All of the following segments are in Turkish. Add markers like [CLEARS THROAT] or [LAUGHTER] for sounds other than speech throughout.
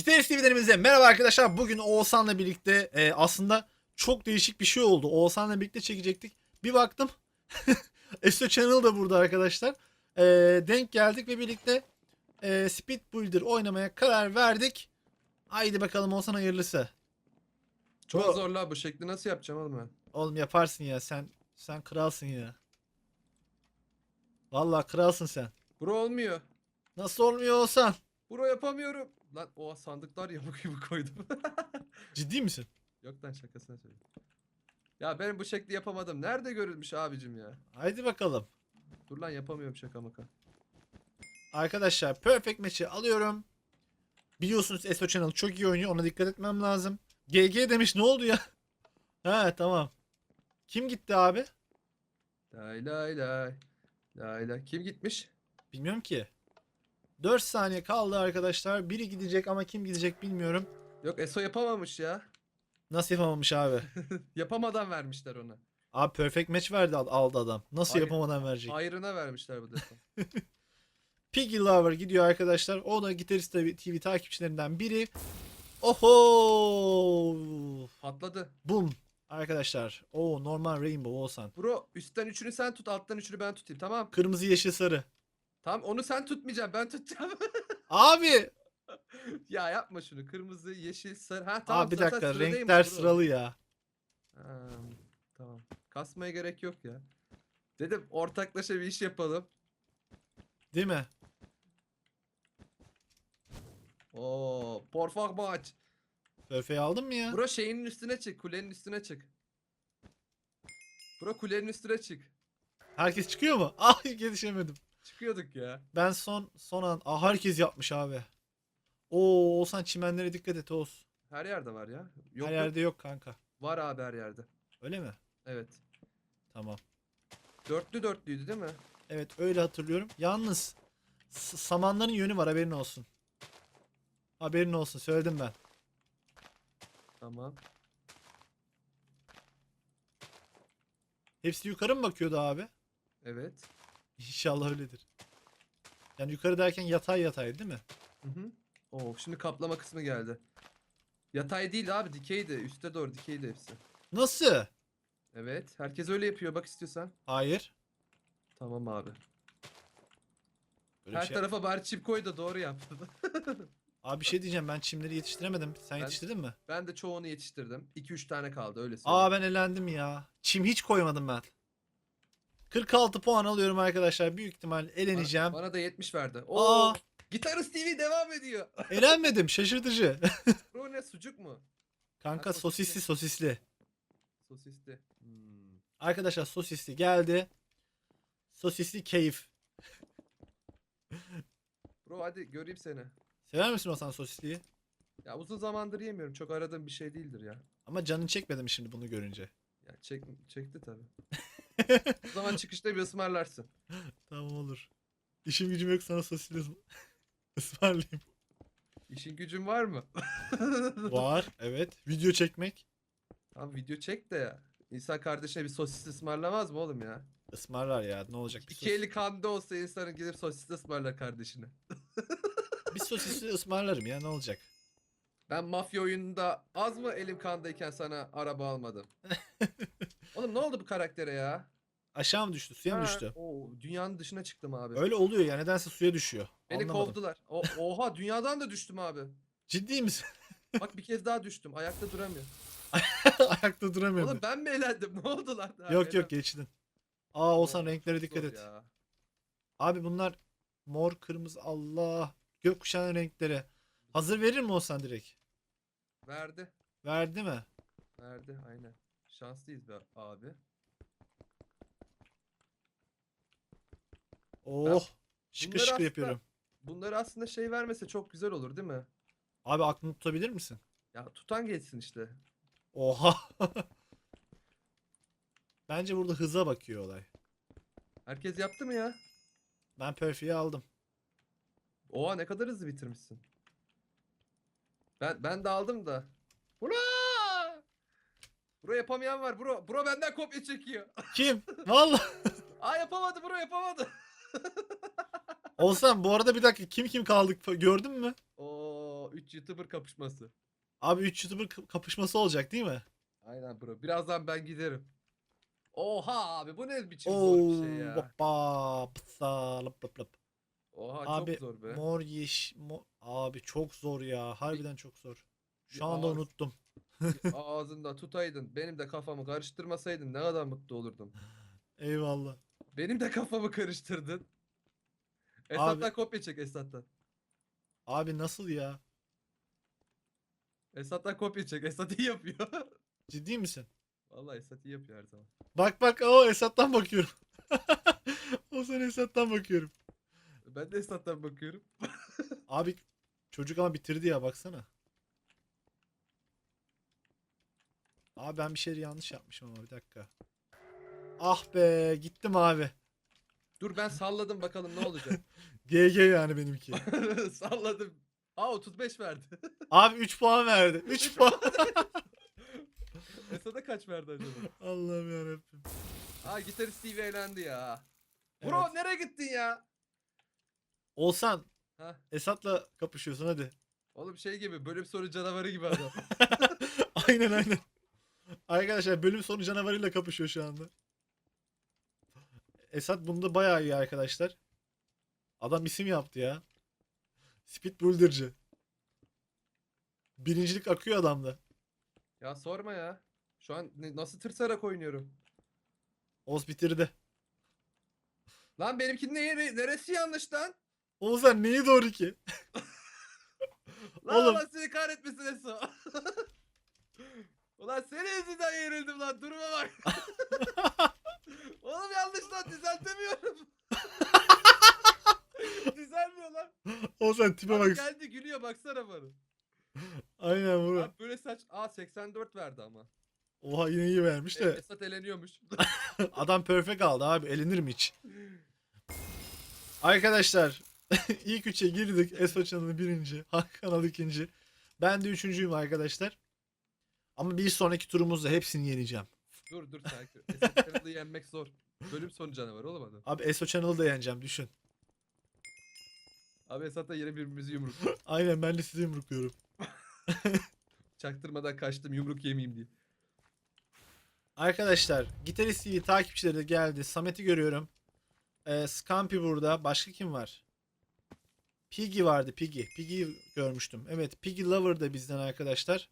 Gitarist TV'lerimize merhaba arkadaşlar. Bugün Oğuzhan'la birlikte e, aslında çok değişik bir şey oldu. Oğuzhan'la birlikte çekecektik. Bir baktım [LAUGHS] Esto Channel da burada arkadaşlar. E, denk geldik ve birlikte e, Speed Builder oynamaya karar verdik. Haydi bakalım Oğuzhan hayırlısı. Çok Bu- zor la bu şekli nasıl yapacağım oğlum ben? Oğlum yaparsın ya sen sen kralsın ya. Vallahi kralsın sen. Bro olmuyor. Nasıl olmuyor Oğuzhan? Bro yapamıyorum. Lan o sandıklar yamuk [LAUGHS] gibi koydum. [LAUGHS] Ciddi misin? Yok lan şakasına söyleyeyim. Ya ben bu şekli yapamadım. Nerede görülmüş abicim ya? Haydi bakalım. Dur lan yapamıyorum şaka maka. Arkadaşlar Perfect Match'i alıyorum. Biliyorsunuz Esto Channel çok iyi oynuyor. Ona dikkat etmem lazım. GG demiş ne oldu ya? [LAUGHS] ha tamam. Kim gitti abi? Lay lay lay. Lay lay. Kim gitmiş? Bilmiyorum ki. 4 saniye kaldı arkadaşlar. Biri gidecek ama kim gidecek bilmiyorum. Yok Eso yapamamış ya. Nasıl yapamamış abi? [LAUGHS] Yapamadan vermişler ona. Abi Perfect Match verdi al- aldı adam. Nasıl Hayır. yapamadan verecek? Ayrına vermişler bu defa. [LAUGHS] Piggy Lover gidiyor arkadaşlar. O da Gitarist TV takipçilerinden biri. Oho! Patladı. Boom. Arkadaşlar. O normal Rainbow olsan. Bro üstten üçünü sen tut alttan üçünü ben tutayım tamam. Kırmızı yeşil sarı. Tamam onu sen tutmayacaksın ben tutacağım. [LAUGHS] Abi. ya yapma şunu. Kırmızı, yeşil, sarı. Ha tamam. Abi bir zaten dakika renkler sıralı ya. Ha, tamam. Kasmaya gerek yok ya. Dedim ortaklaşa bir iş yapalım. Değil mi? Oo, porfak maç. Perfe'yi aldın mı ya? Bro şeyinin üstüne çık, kulenin üstüne çık. Bro kulenin üstüne çık. Herkes çıkıyor mu? [LAUGHS] Ah yetişemedim. Çıkıyorduk ya. Ben son son an. Ah herkes yapmış abi. Oo Oğuzhan çimenlere dikkat et Oğuz. Her yerde var ya. Yok, Her yerde yok kanka. Var abi her yerde. Öyle mi? Evet. Tamam. Dörtlü dörtlüydü değil mi? Evet öyle hatırlıyorum. Yalnız samanların yönü var haberin olsun. Haberin olsun söyledim ben. Tamam. Hepsi yukarı mı bakıyordu abi? Evet. İnşallah öyledir. Yani yukarı derken yatay yatay değil mi? Hı hı. Oo, şimdi kaplama kısmı geldi. Yatay değil abi dikeydi. Üste doğru dikeydi hepsi. Nasıl? Evet. Herkes öyle yapıyor bak istiyorsan. Hayır. Tamam abi. Böyle Her bir şey. tarafa bari çip koy da doğru yap. [LAUGHS] Abi bir şey diyeceğim ben çimleri yetiştiremedim. Sen Ben- yetiştirdin mi? ben de çoğunu yetiştirdim. 2-3 tane kaldı öyle söyleyeyim. Aa ben elendim ya. Çim hiç koymadım ben. 46 puan alıyorum arkadaşlar. Büyük ihtimal Bana- eleneceğim. Bana da 70 verdi. Oo, Aa Gitarist TV devam ediyor. [LAUGHS] elenmedim şaşırtıcı. [LAUGHS] Bu ne sucuk mu? Kanka Ha, sosisli. sosisli sosisli. Sosisli. Hmm. Arkadaşlar sosisli geldi. Sosisli keyif. [LAUGHS] Bro hadi göreyim seni. Sever misin o sen sosisliyi? Ya uzun zamandır yemiyorum. Çok aradığım bir şey değildir ya. Ama canın çekmedi mi şimdi bunu görünce? Ya çek, çekti tabii. O zaman çıkışta bir ısmarlarsın. Tamam olur. İşim gücüm yok sana ısm- ısmarlayayım. İşin gücün var mı? [LAUGHS] Var evet. Video çekmek. Tamam video çek de ya. İnsan kardeşine bir sosis ısmarlamaz mı oğlum ya? Ismarlar ya ne olacak bir, İki sos- eli kanda olsa insanın gidip sosis ısmarlar kardeşine. [LAUGHS] bir sosisli ısmarlarım ya ne olacak? Ben mafya oyununda az mı elim kandayken sana araba almadım? [LAUGHS] Oğlum ne oldu bu karaktere ya? Aşağı mı düştü suya mı düştü? Oo, dünyanın dışına çıktım abi. Öyle oluyor ya nedense suya düşüyor. Beni Anlamadım. kovdular. O, [LAUGHS] oha dünyadan da düştüm abi. Ciddi misin? [LAUGHS] Bak bir kez daha düştüm. Ayakta duramıyorum. [LAUGHS] Ayakta duramıyorum. Oğlum ben mi eğlendim? Ne oldu lan? Ha, Yok yok geçtin. Aa olsan Oo, renklere dikkat zor et. ya. Abi bunlar mor, kırmızı, Allah. Gökkuşağı renkleri. Hazır verir mi olsan direkt? Verdi. Verdi mi? Verdi aynen. Şanslıyız be abi. Oh. Şıkır bunları şıkır aslında- yapıyorum. Bunları aslında şey vermese çok güzel olur değil mi? Abi aklını tutabilir misin? Ya tutan geçsin işte. Oha. [LAUGHS] Bence burada hıza bakıyor olay. Herkes yaptı mı ya? Ben Perfy'yi aldım. Oha ne kadar hızlı bitirmişsin. Ben ben de aldım da. Bura! Bro yapamayan var. Bro, bro benden kopya çekiyor. [LAUGHS] Kim? Vallahi. Aa yapamadı bro yapamadı. [LAUGHS] Olsan bu arada bir dakika kim kim kaldık gördün mü? Oo Oo 3 YouTuber kapışması. Abi 3 YouTuber kapışması olacak değil mi? Aynen bro. Birazdan ben giderim. Oha abi bu ne biçim Oo, zor bir şey ya. baba, pısa, lıp lıp lıp. Oha Abi çok zor be. mor yeş mo- abi çok zor ya. Harbiden çok zor. Şu anda ağız- unuttum. Ağzında tutaydın. Benim de kafamı karıştırmasaydın ne kadar mutlu olurdum. Eyvallah. Benim de kafamı karıştırdın. Esat'tan kopya çek Esat'tan. Abi nasıl ya? Esat'tan kopya çek. Esat iyi yapıyor. [LAUGHS] Ciddi misin? Vallahi Esat iyi yapıyor her zaman. Bak bak o Esat'tan bakıyorum. [LAUGHS] o sen Esat'tan bakıyorum. Ben de Esat'tan bakıyorum. [LAUGHS] Abi çocuk ama bitirdi ya baksana. Abi ben bir şey yanlış yapmışım ama bir dakika. Ah be gittim abi. Dur ben salladım bakalım ne olacak. [LAUGHS] GG yani benimki. [LAUGHS] salladım. Aa 35 verdi. [LAUGHS] Abi 3 puan verdi. 3 puan. Esat'a kaç verdi acaba? Allah'ım yarabbim. Aa gitarist Steve eğlendi ya. Bro Evet. nereye gittin ya? Olsan Hah. Esat'la kapışıyorsun hadi. Oğlum şey gibi bölüm sonu canavarı gibi adam. aynen aynen. Arkadaşlar bölüm sonu canavarıyla kapışıyor şu anda. Esat bunda bayağı iyi arkadaşlar. Adam isim yaptı ya. Speed Builder'cı. Birincilik akıyor adamda. ya sorma ya. Şu an ne- nasıl tırsarak oynuyorum. Oz bitirdi. Lan benimkinin nere- neresi yanlış lan? Oğuzhan neyi doğru ki? [LAUGHS] Lan Oğlum. Allah seni kahretmesin Eso. [LAUGHS] Ulan senin yüzünden yenildim lan duruma bak. [LAUGHS] Oğlum yanlış lan düzeltemiyorum. [LAUGHS] Düzelmiyor lan. Oğuzhan tipe Abi bak. geldi gülüyor baksana bana. Aynen vur. Abi böyle saç. Aa 84 verdi ama. Oha yine iyi vermiş E, de. Esat eleniyormuş. [LAUGHS] Adam perfect aldı abi. Elenir mi hiç? Arkadaşlar ilk üçe girdik. Esra Çan'ın birinci. Hakan ikinci. Ben de üçüncüyüm arkadaşlar. Ama bir sonraki turumuzda hepsini yeneceğim. dur dur sakin. [LAUGHS] Erol'u yenmek zor. Bölüm sonu canavarı oğlum adam. Abi Esra Channel'ı da yeneceğim düşün. Abi Esat'la yine birbirimizi yumruk. [LAUGHS] Aynen ben de sizi yumrukluyorum. [LAUGHS] Çaktırmadan kaçtım yumruk yemeyeyim diye. Arkadaşlar Gitarist TV takipçileri de geldi. Samet'i görüyorum. Ee, Scampi burada. Başka kim var? Piggy vardı Piggy. Piggy'yi görmüştüm. Evet Piggy Lover da bizden arkadaşlar.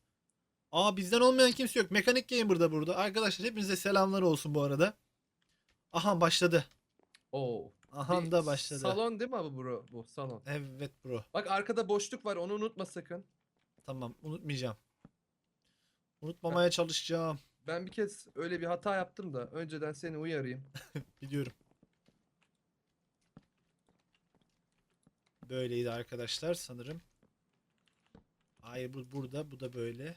Aa bizden olmayan kimse yok. Mekanik Gamer da burada. Arkadaşlar hepinize selamlar olsun bu arada. Aha başladı. Oo. Aha Bir da başladı. Salon değil mi abi bro? Bu salon. Evet bro. Bak arkada boşluk var onu unutma sakın. Tamam unutmayacağım. Unutmamaya çalışacağım. Ben bir kez öyle bir hata yaptım da önceden seni uyarayım. [LAUGHS] Biliyorum. Böyleydi arkadaşlar sanırım. Hayır bu burada bu da böyle.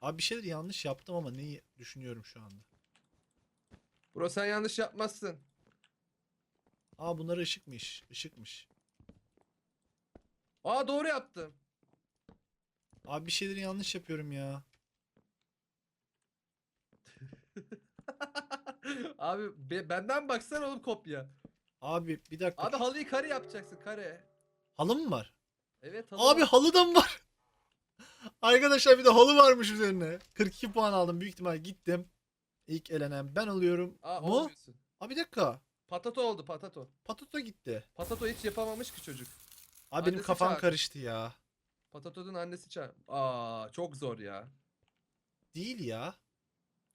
Abi bir şeyler yanlış yaptım ama neyi düşünüyorum şu anda. Bro sen yanlış yapmazsın. Aa bunlar ışıkmış. Işıkmış. Aa doğru yaptım. Abi bir şeyleri yanlış yapıyorum ya. [LAUGHS] Abi be- benden baksana oğlum kopya. Abi bir dakika. Abi halıyı kare yapacaksın kare. halı mı var? Evet halı Abi halı da mı var? Arkadaşlar bir de halı varmış üzerine. 42 puan aldım büyük ihtimal gittim. İlk elenen ben alıyorum. Aa, Mu? olmuyorsun. Abi bir dakika. Patato oldu patato. Patato gitti. Patato hiç yapamamış ki çocuk. Abi benim Annesi kafam çağır. karıştı ya. Patato'nun annesi çağır. Aa çok zor ya. Değil ya.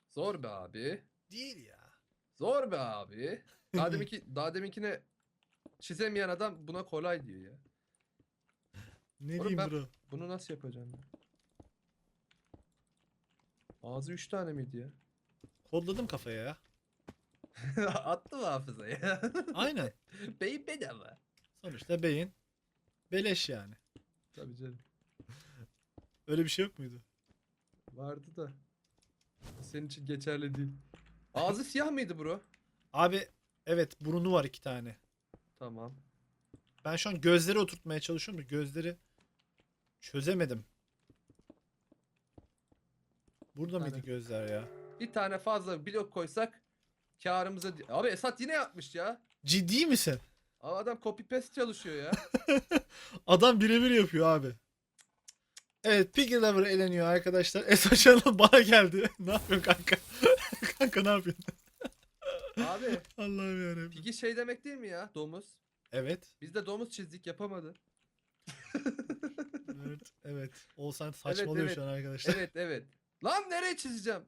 Zor be abi. Değil ya. Zor be abi. Daha [LAUGHS] deminki, daha deminkine çizemeyen adam buna kolay diyor ya. Ne Oğlum diyeyim ben- bro? Bunu nasıl yapacağım ben? Ağzı 3 tane miydi ya? Kodladım kafaya ya. [LAUGHS] Attı mı hafızaya? Aynen. [LAUGHS] Beyin bedava. Sonuçta beyin. Beleş yani. Tabii canım. Öyle bir şey yok muydu? Vardı da. Senin için geçerli değil. Ağzı siyah mıydı bro? Abi evet burnu var iki tane. Tamam. Ben şu an gözleri oturtmaya çalışıyorum da gözleri çözemedim. Burada mıydı Aynen. gözler ya? Bir tane fazla blok koysak karımıza... Abi Esat yine yapmış ya. Ciddi misin? Aa, adam copy paste çalışıyor ya. [LAUGHS] Adam birebir yapıyor abi. Evet Piggy Lover eleniyor arkadaşlar. Eso Channel bana geldi. [LAUGHS] ne yapıyorsun kanka? [LAUGHS] kanka ne yapıyorsun? Abi Allah'ım yarabbim. pigi şey demek değil mi ya? Domuz. Evet. Biz de domuz çizdik yapamadı. Evet. Evet. Oğuzhan saçmalıyor evet. şu an arkadaşlar. Evet evet. Lan nereye çizeceğim?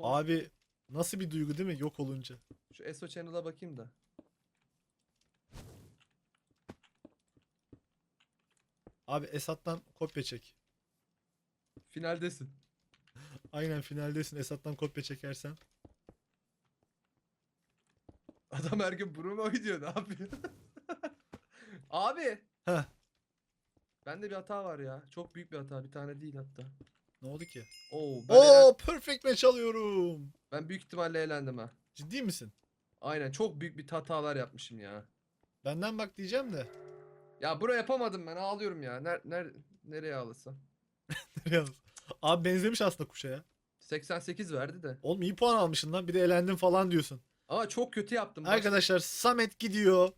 Abi nasıl bir duygu değil mi yok olunca? Şu ESO Channel'a bakayım da. Abi Esat'tan kopya çek. Finaldesin. Aynen finaldesin Esat'tan kopya çekersen. Adam her gün mu oynuyor? Ne yapıyor? [LAUGHS] Abi. Heh. Bende bir hata var ya. Çok büyük bir hata. Bir tane değil hatta. Ne oldu ki? Oo, ben, Oo perfect match alıyorum. ben büyük ihtimalle eğlendim ha. Ciddi misin? Aynen çok büyük bir hatalar yapmışım ya. Benden bak diyeceğim de. Ya bura yapamadım ben ağlıyorum ya. Ner, ner, nereye ağlasam? [LAUGHS] Yalnız. Abi benzemiş aslında kuşa ya. 88 verdi de. Oğlum iyi puan almışsın lan bir de elendin falan diyorsun. Ama çok kötü yaptım. Baş- Arkadaşlar Samet gidiyor.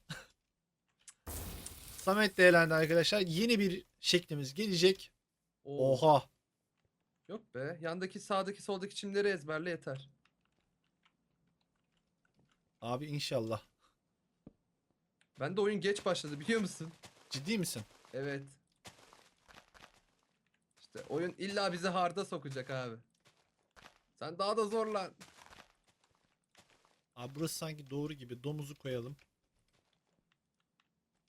Samet de elendi arkadaşlar. Yeni bir şeklimiz gelecek. Oo, Oha. Yok be. Yandaki sağdaki soldaki çimleri ezberle yeter. Abi inşallah. Ben de oyun geç başladı biliyor musun? Ciddi misin? Evet. İşte oyun illa bizi harda sokacak abi. Sen daha da zorlan. Abi burası sanki doğru gibi. Domuzu koyalım.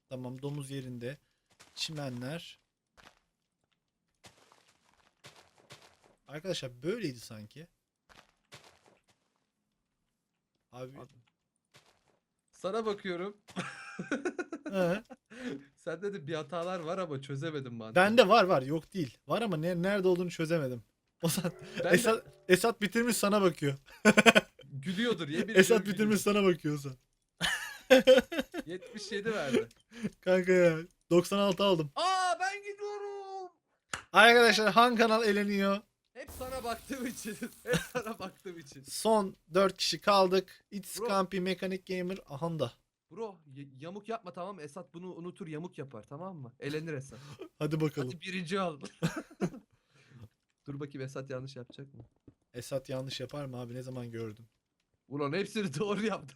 Tamam domuz yerinde. Çimenler. Arkadaşlar böyleydi sanki. Abi. Sana bakıyorum. [LAUGHS] He. Sende de bir hatalar var ama çözemedim mantığı. Bende var var yok değil. Var ama ne, nerede olduğunu çözemedim. O zaman Ben de Esat, Esat bitirmiş sana bakıyor. [LAUGHS] gülüyordur yemin Esat ediyorum bitirmiş sana bakıyor o zaman. gülüyor. 77 verdi. Kanka ya 96 aldım. Aa ben gidiyorum. Arkadaşlar Han kanal eleniyor. Hep sana baktığım için. [LAUGHS] Hep sana baktığım için. Son 4 kişi kaldık. It's Bro. Campy Mechanic Gamer Ahanda. Bro y- yamuk yapma tamam mı? Esat bunu unutur yamuk yapar tamam mı? Elenir Esat. [LAUGHS] Hadi bakalım. Hadi birinci al. [LAUGHS] Dur bakayım Esat yanlış yapacak mı? Esat yanlış yapar mı abi ne zaman gördüm. Ulan hepsini doğru yaptı.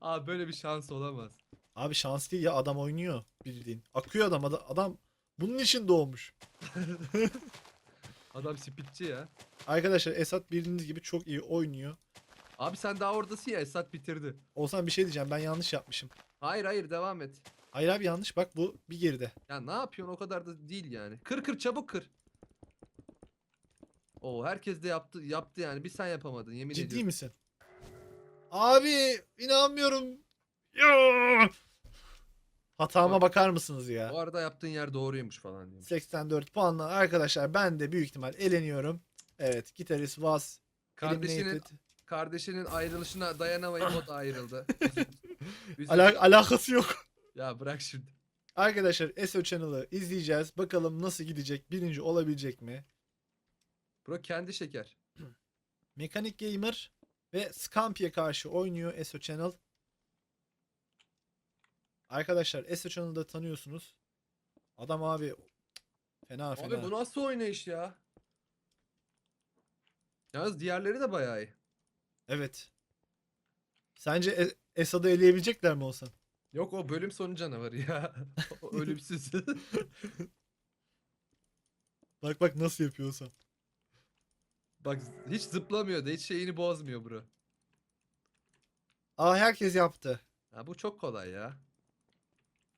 Abi böyle bir şans olamaz. Abi şans değil ya adam oynuyor bildiğin. Akıyor adam adam, adam bunun için doğmuş. [LAUGHS] Adam spitçi ya. Arkadaşlar Esat bildiğiniz gibi çok iyi oynuyor. Abi sen daha oradasın ya Esat bitirdi. Olsan bir şey diyeceğim ben yanlış yapmışım. Hayır hayır devam et. Hayır abi yanlış bak bu bir geride. Ya ne yapıyorsun o kadar da değil yani. Kır kır çabuk kır. Oo herkes de yaptı yaptı yani bir sen yapamadın yemin Ciddi ediyorum. misin? Abi inanmıyorum. Ya! Hatama Bak. bakar mısınız ya? Bu arada yaptığın yer doğruymuş falan diyor. 84 puanla arkadaşlar ben de büyük ihtimal eleniyorum. Evet gitarist was Kardeşinin eliminated. kardeşinin ayrılışına dayanamayıp o da ayrıldı. [LAUGHS] Üzüldüm. Ala- alakası yok. Ya bırak şimdi. Arkadaşlar SO Channel'ı izleyeceğiz. Bakalım nasıl gidecek? Birinci olabilecek mi? Bro kendi şeker. [CLEARS THROAT] Mekanik Gamer ve Scampy'e karşı oynuyor SO Channel. Arkadaşlar SO Channel'da tanıyorsunuz. Adam abi fena fena. Abi bu nasıl oynayış ya? Yalnız diğerleri de bayağı iyi. Evet. Sence E- Esad'ı eleyebilecekler mi olsan? Yok o bölüm sonu canavarı ya. [LAUGHS] o ölümsüz. [LAUGHS] Bak bak nasıl yapıyorsan. Bak hiç zıplamıyor da hiç şeyini bozmuyor bro. Aa herkes yaptı. Ha, bu çok kolay ya.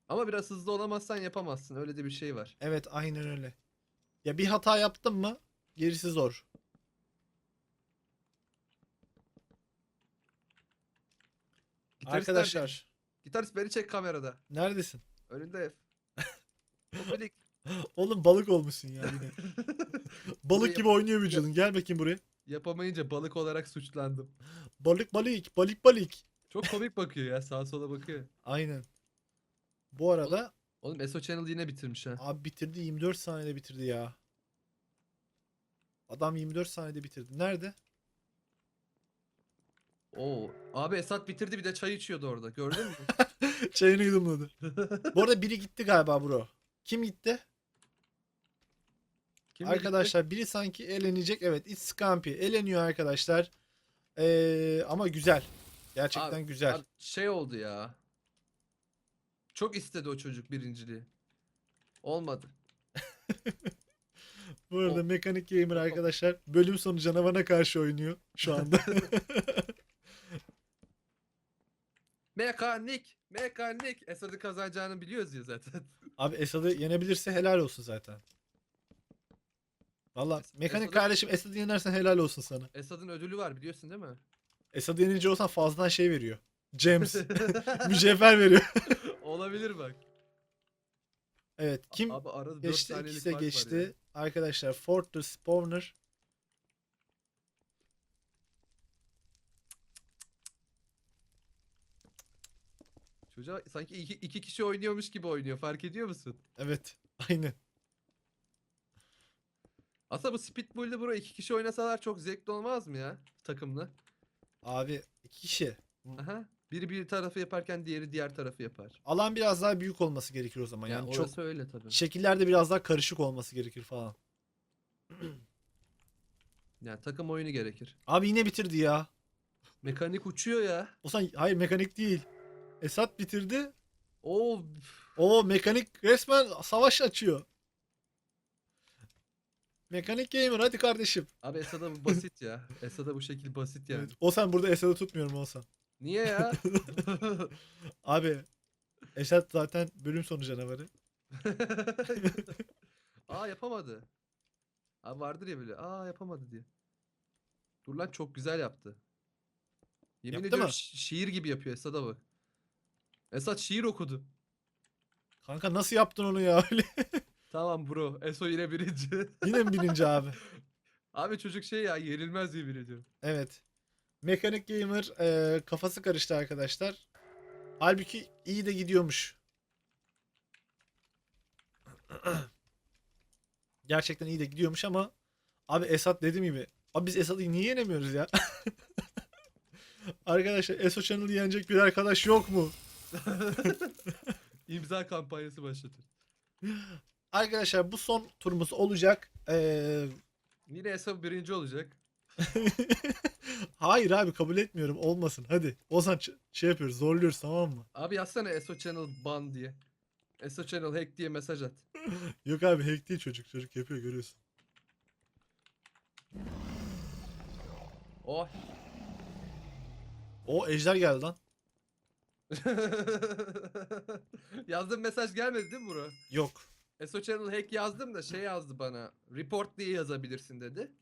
Ama biraz hızlı olamazsan yapamazsın. Öyle de bir şey var. Evet aynen öyle. Ya bir hata yaptın mı gerisi zor. Gitarist Arkadaşlar nerede? Gitarist beni çek kamerada. neredesin? Önünde. Popelik. [LAUGHS] Oğlum balık olmuşsun ya yine. [LAUGHS] Balık gibi oynuyor vücudun. Gel bakayım buraya. Yapamayınca balık olarak suçlandım. Balık balık balık balık. Çok komik bakıyor ya. Sağa sola bakıyor. Aynen. Bu arada Oğlum ESO Channel yine bitirmiş ha. abi bitirdi 24 saniyede bitirdi ya. Adam 24 saniyede bitirdi. Nerede? Oo. Abi Esat bitirdi bir de çay içiyordu orada. Gördün mü? [LAUGHS] Çayını yudumladı. Bu arada biri gitti galiba bro. Kim gitti? Kim arkadaşlar biri sanki elenecek. Evet It's Scampi eleniyor arkadaşlar. Ee, ama güzel. Gerçekten Abi- güzel. Abi şey oldu ya. Çok istedi o çocuk birinciliği. Olmadı. [LAUGHS] Bu arada Mekanik Gamer arkadaşlar bölüm sonu canavana karşı oynuyor şu anda. [LAUGHS] Mekanik. Mekanik. Esad'ın kazanacağını biliyoruz ya zaten. [LAUGHS] Abi Esad'ı yenebilirse helal olsun zaten. Valla Es- mekanik Esad'ı- kardeşim Esad'ı yenersen helal olsun sana. Esad'ın ödülü var biliyorsun değil mi? Esad'ı yenince olsan fazladan şey veriyor. Gems. mücevher veriyor. Olabilir bak. Evet kim Abi arada 4 geçti? saniyelik İkisi de geçti. Arkadaşlar Fortress Spawner. Çocuğa sanki iki, iki kişi oynuyormuş gibi oynuyor. Fark ediyor musun? Evet. [LAUGHS] Aynen. Aslında bu Speedball'de bro iki kişi oynasalar çok zevkli olmaz mı ya? Takımlı. Abi iki kişi. Aha. Biri bir tarafı yaparken diğeri diğer tarafı yapar. Alan biraz daha büyük olması gerekir o zaman. Yani, Yani çok orası öyle tabii. şekiller de biraz daha karışık olması gerekir falan. Yani takım oyunu gerekir. Abi yine bitirdi ya. Mekanik uçuyor ya. O zaman hayır mekanik değil. Esat bitirdi. Oo. O mekanik resmen savaş açıyor. Mekanik gamer hadi kardeşim. Abi Esad'a bu basit ya. Esad'a bu şekil basit yani. O sen burada Esad'ı tutmuyorum olsan. Niye ya? [LAUGHS] Abi Esat zaten bölüm sonu canavarı. [LAUGHS] Aa yapamadı. Abi vardır ya böyle. Aa yapamadı diye. Dur lan çok güzel yaptı. Yemin Yaptı ediyorum mı? şi- şiir gibi yapıyor Esad'a bak. Esad şiir okudu. Kanka nasıl yaptın onu ya öyle? [LAUGHS] Tamam bro. Eso yine birinci. Yine mi bininci abi? Abi çocuk şey ya yenilmez yemin ediyorum. Evet. Mekanik gamer e, kafası karıştı arkadaşlar. Halbuki iyi de gidiyormuş. [CLEARS THROAT] Gerçekten iyi de gidiyormuş ama abi Esat dediğim gibi abi biz Esat'ı niye yenemiyoruz ya? [LAUGHS] Arkadaşlar Eso Channel'ı yenecek bir arkadaş yok mu? [LAUGHS] İmza kampanyası başlatır. Arkadaşlar bu son turumuz olacak. Ee, Yine Eso birinci olacak. [LAUGHS] Hayır abi kabul etmiyorum olmasın hadi. Ozan şey yapıyoruz zorluyoruz tamam mı? Abi yazsana Eso Channel ban diye. Eso Channel hack diye mesaj at. [LAUGHS] Yok abi hack değil çocuk çocuk yapıyor görüyorsun. Oh. O ejder geldi lan. [LAUGHS] Yazdığım mesaj gelmedi değil mi bro? Yok. Eso Channel hack yazdım da şey yazdı bana. Report diye yazabilirsin dedi.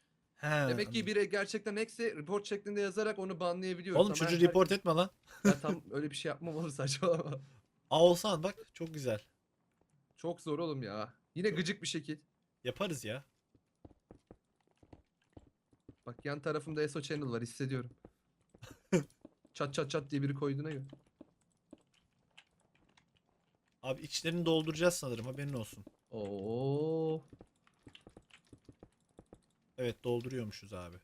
He, Demek ki biri gerçekten hackse report şeklinde yazarak onu banlayabiliyoruz. Oğlum çocuğu her- report etme lan. Ya tam [LAUGHS] öyle bir şey yapmam olur saçmalama. Aa olsan bak çok güzel. Çok zor oğlum ya. Yine gıcık bir şekil. Yaparız ya. Bak yan tarafımda Eso Channel var hissediyorum. [LAUGHS] çat çat çat diye biri koyduğuna göre. Abi içlerini dolduracağız sanırım haberin olsun. Oo. Evet dolduruyormuşuz abi.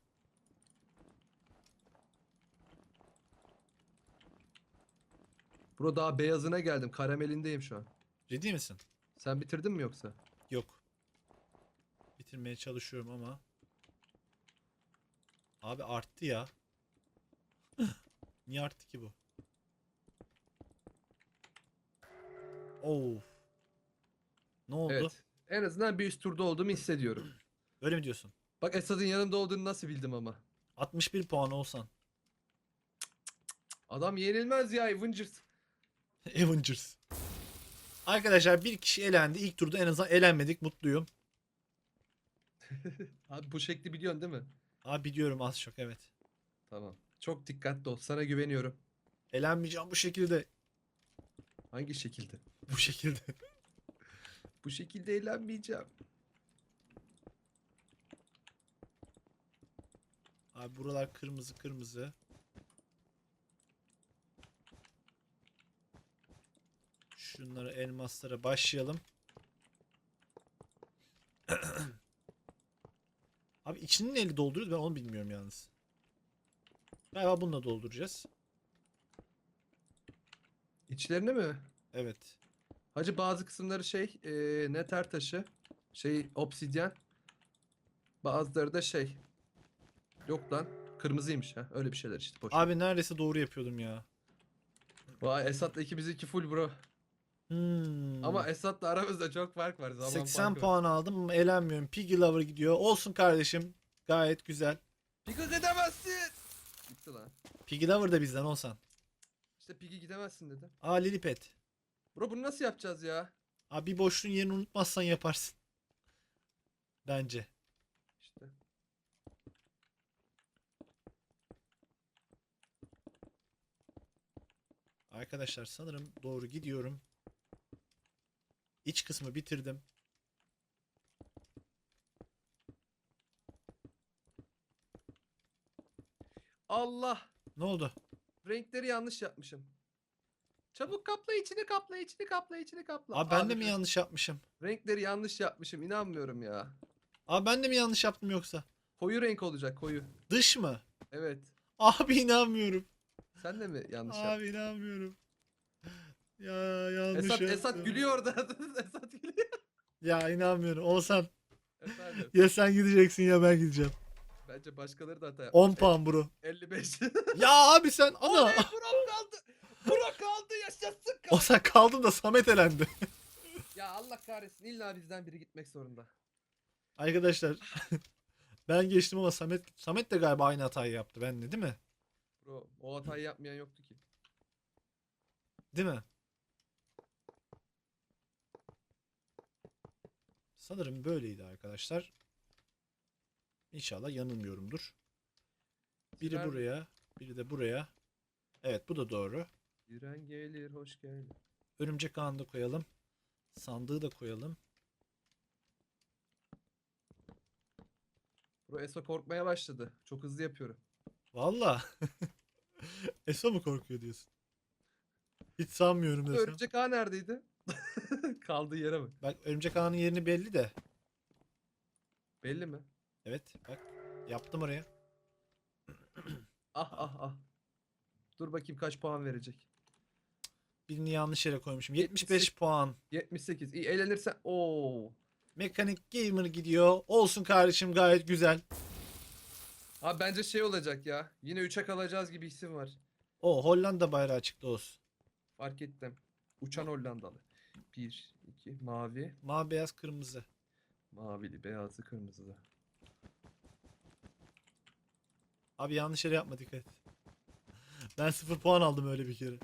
Bro daha beyazına geldim. Karamelindeyim şu an. Ciddi misin? Sen bitirdin mi yoksa? Yok. Bitirmeye çalışıyorum ama. Abi arttı ya. Niye arttı ki bu? Of. Ne oldu? Evet. En azından bir üst turda olduğumu hissediyorum. Öyle mi diyorsun? Bak Esad'ın yanında olduğunu nasıl bildim ama. 61 puan olsan. Adam yenilmez ya Avengers. [LAUGHS] Avengers. Arkadaşlar bir kişi elendi. İlk turda en azından elenmedik. Mutluyum. [LAUGHS] Abi bu şekli biliyorsun değil mi? Abi biliyorum az çok evet. Tamam. Çok dikkatli ol. Sana güveniyorum. Elenmeyeceğim bu şekilde. Hangi şekilde? Bu şekilde. [LAUGHS] Bu şekilde eğlenmeyeceğim. Abi buralar kırmızı kırmızı. Şunları elmaslara başlayalım. [CLEARS THROAT] Abi içini neyle dolduruyoruz ben onu bilmiyorum yalnız. Galiba bununla dolduracağız. İçlerini mi? Evet. Hacı bazı kısımları şey eee neter taşı. Şey obsidyen. Bazıları da şey. Yok lan. Kırmızıymış ha. Öyle bir şeyler işte. Boş. Abi neredeyse doğru yapıyordum ya. Vay Esat'la ikimizinki full bro. Hmm. Ama Esat'la aramızda çok fark var. Zaman 80 farkı var. puan aldım ama elenmiyorum. Piggy Lover gidiyor. Olsun kardeşim. Gayet güzel. Piggy gidemezsin. Gitti lan. Piggy Lover da bizden olsan. İşte Piggy gidemezsin dedi. Aa Lilipet. Bro bunu nasıl yapacağız ya? Abi bir boşluğun yerini unutmazsan yaparsın. Bence. İşte. Arkadaşlar sanırım doğru gidiyorum. İç kısmı bitirdim. Allah. Ne oldu? Renkleri yanlış yapmışım. Çabuk kapla içini kapla içini kapla içini kapla. Abi ben de mi yanlış yapmışım? Renkleri yanlış yapmışım inanmıyorum ya. Abi ben de mi yanlış yaptım yoksa? Koyu renk olacak koyu. Dış mı? Evet. Abi inanmıyorum. Sen de mi yanlış yaptın? Abi inanmıyorum. Ya yanlış Esat, yaptım. Esat gülüyor orada. [LAUGHS] Esat gülüyor. Ya inanmıyorum. Olsan Efendim. ya sen gideceksin ya ben gideceğim. Bence başkaları da hata yapmış. 10 puan bro. 55. [LAUGHS] Ya abi sen ana. Oley Burak kaldı. Burak kaldı yaşasın O kaldı. sen kaldın da Samet elendi. [LAUGHS] Ya Allah kahretsin illa bizden biri gitmek zorunda. Arkadaşlar ben geçtim ama Samet Samet de galiba aynı hatayı yaptı. Ben de değil mi? Bro o hatayı yapmayan yoktu ki. Değil mi? Sanırım böyleydi arkadaşlar. İnşallah yanılmıyorumdur. Biri Tren- buraya, biri de buraya. Evet bu da doğru. Tren gelir hoş geldin. Örümcek ağını da koyalım. Sandığı da koyalım. Bro Eso korkmaya başladı. Çok hızlı yapıyorum. Valla. [LAUGHS] [LAUGHS] Eso mu korkuyor diyorsun? Hiç sanmıyorum desem. Örümcek ağ neredeydi? [LAUGHS] Kaldığı yere mi? Bak örümcek ağının yerini belli de. Belli mi? Evet bak yaptım oraya. [CLEARS THROAT] Ah ah ah. Dur bakayım kaç puan verecek. Birini yanlış yere koymuşum. 75 78. puan. 78. İyi eğlenirsen. Oo. Mekanik Gamer gidiyor. Olsun kardeşim gayet güzel. Abi bence şey olacak ya. Yine 3'e kalacağız gibi isim var. O Hollanda bayrağı çıktı olsun. Fark ettim. Uçan Hollandalı. 1, 2, mavi. Mavi beyaz kırmızı. Mavili, beyazlı, kırmızılı. Abi yanlış yere yapma dikkat. Ben 0 puan aldım öyle bir kere.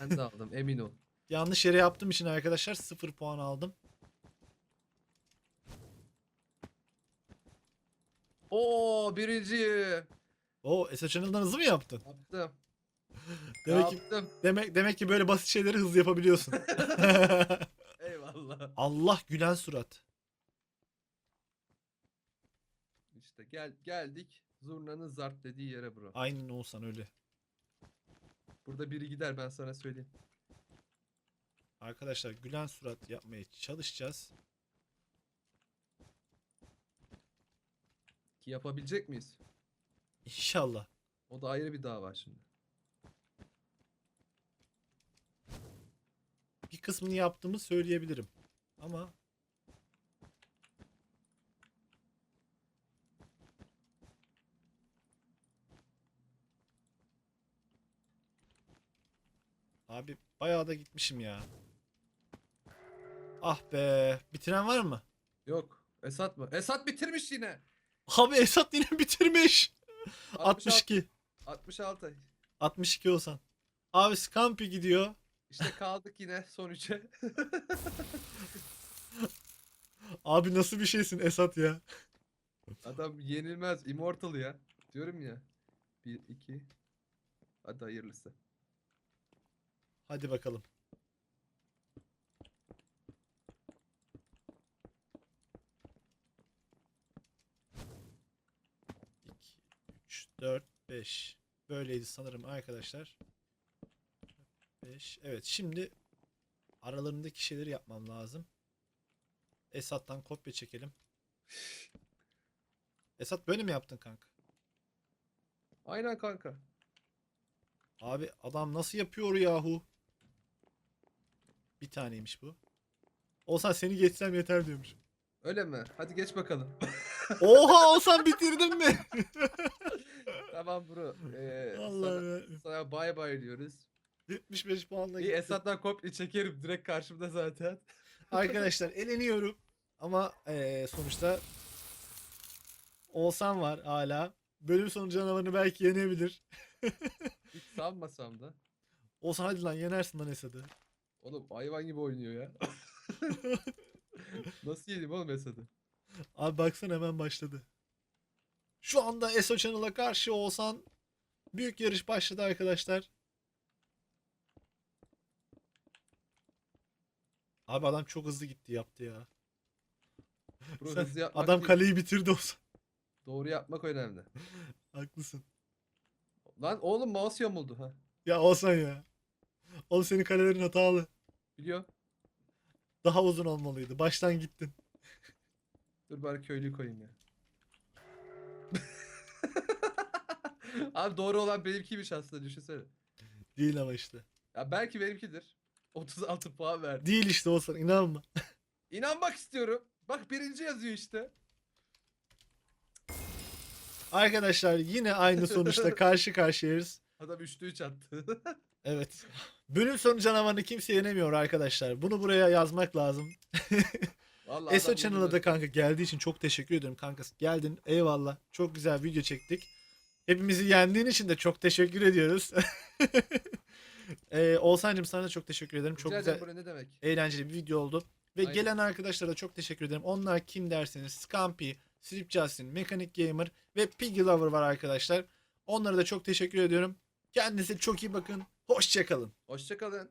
Ben de aldım emin ol. [LAUGHS] Yanlış yere yaptığım için arkadaşlar 0 puan aldım. Oo birinci. O Esa Channel'dan hızlı mı yaptın? Yaptım. [LAUGHS] Demek ki, Yaptım. demek, demek ki böyle basit şeyleri hızlı yapabiliyorsun. [LAUGHS] Eyvallah. Allah gülen surat. İşte gel geldik. Zurnanın zart dediği yere bro. Aynen olsan öyle. Burada biri gider ben sana söyleyeyim. Arkadaşlar gülen surat yapmaya çalışacağız. Ki yapabilecek miyiz? İnşallah. O da ayrı bir dava şimdi. Bir kısmını yaptığımı söyleyebilirim. Ama Abi bayağı da gitmişim ya. Ah be. Bitiren var mı? Yok. Esat mı? Esat bitirmiş yine. Abi Esat yine [LAUGHS] bitirmiş. 66. 62. 66. 62 olsan. Abi Scampi gidiyor. İşte kaldık yine son üçe. [LAUGHS] Abi nasıl bir şeysin Esat ya? Adam yenilmez. Immortal ya. Diyorum ya. 1, 2. Hadi hayırlısı. Hadi bakalım. 4, 5. Böyleydi sanırım arkadaşlar. 5. Evet şimdi aralarındaki şeyleri yapmam lazım. Esat'tan kopya çekelim. Esat böyle mi yaptın kanka? Aynen kanka. Abi adam nasıl yapıyor yahu? Bir taneymiş bu. Olsan seni geçsem yeter diyormuş. Öyle mi? Hadi geç bakalım. Oha olsan bitirdin mi? [LAUGHS] tamam bro. Ee, Allah sana, sana bay bay diyoruz. 75 puanla İyi gitti. Esat'tan kopya çekerim direkt karşımda zaten. [LAUGHS] Arkadaşlar eleniyorum. Ama eee, sonuçta Olsan var hala. Bölüm sonu canavarını belki yenebilir. [LAUGHS] Hiç sanmasam da. Olsan hadi lan yenersin lan Esad'ı. Oğlum hayvan gibi oynuyor ya. [LAUGHS] Nasıl yedim oğlum Esad'ı? Abi baksana hemen başladı. Şu anda Eso Channel'a karşı Oğuzhan büyük yarış başladı arkadaşlar. Abi adam çok hızlı gitti yaptı ya. Bro Sen- hızlı yapmak adam değil, kaleyi bitirdi Oğuzhan. Doğru yapmak önemli. [LAUGHS] Haklısın. Lan oğlum mouse yamuldu ha. Ya Oğuzhan ya. Oğlum senin kalelerin hatalı. Biliyor. Daha uzun olmalıydı. Baştan gittin. Dur bari köylüyü koyayım ya. [LAUGHS] Abi doğru olan benimkiymiş aslında düşünsene. Değil ama işte. Ya belki benimkidir. 36 puan verdi. Değil işte Oğuzhan inanma. [LAUGHS] İnanmak istiyorum. Bak birinci yazıyor işte. Arkadaşlar yine aynı sonuçta [LAUGHS] karşı karşıyayız. Adam 3'te 3 attı. Evet. Bölüm sonu canavarını kimse yenemiyor arkadaşlar. Bunu buraya yazmak lazım. Vallahi Eso Channel'a da kanka geldiği için çok teşekkür ediyorum kanka. Geldin eyvallah. Çok güzel video çektik. Hepimizi yendiğin için de çok teşekkür ediyoruz. [LAUGHS] ee, Oğuzhan'cığım sana da çok teşekkür ederim. Çok güzel, bu ne demek? eğlenceli bir video oldu. Ve Aynen. gelen arkadaşlara da çok teşekkür ederim. Onlar kim derseniz Scampi, Sleep Justin, Mechanic Gamer ve Piggy Lover var arkadaşlar. Onlara da çok teşekkür ediyorum. Kendinize çok iyi bakın. Hoşçakalın. Hoşçakalın.